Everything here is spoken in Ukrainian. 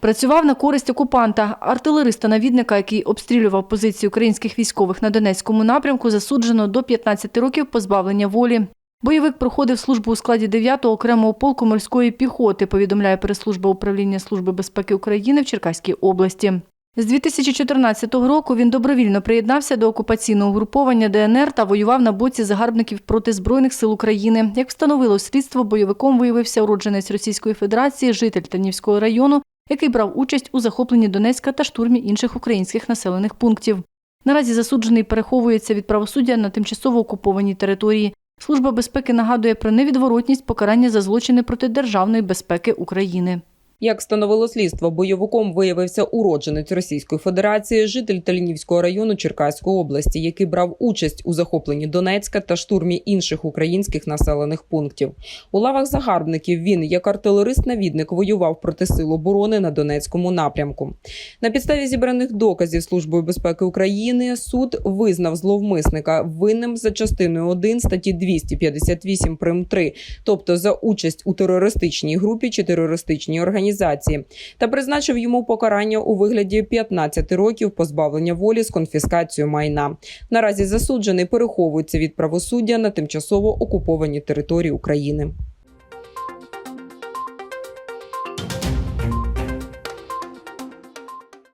Працював на користь окупанта. Артилериста-навідника, який обстрілював позиції українських військових на Донецькому напрямку, засуджено до 15 років позбавлення волі. Бойовик проходив службу у складі 9-го окремого полку морської піхоти, повідомляє прес-служба управління Служби безпеки України в Черкаській області. З 2014 року він добровільно приєднався до окупаційного груповання ДНР та воював на боці загарбників проти Збройних сил України. Як встановило слідство, бойовиком виявився уродженець Російської Федерації, житель Танівського району, який брав участь у захопленні Донецька та штурмі інших українських населених пунктів. Наразі засуджений переховується від правосуддя на тимчасово окупованій території. Служба безпеки нагадує про невідворотність покарання за злочини проти державної безпеки України. Як встановило слідство, бойовиком виявився уродженець Російської Федерації, житель Талінівського району Черкаської області, який брав участь у захопленні Донецька та штурмі інших українських населених пунктів. У лавах загарбників він, як артилерист-навідник, воював проти сил оборони на Донецькому напрямку. На підставі зібраних доказів Службою безпеки України суд визнав зловмисника винним за частиною 1 статті 258 прим 3, тобто за участь у терористичній групі чи терористичній організації, та призначив йому покарання у вигляді 15 років позбавлення волі з конфіскацією майна. Наразі засуджений переховується від правосуддя на тимчасово окупованій території України.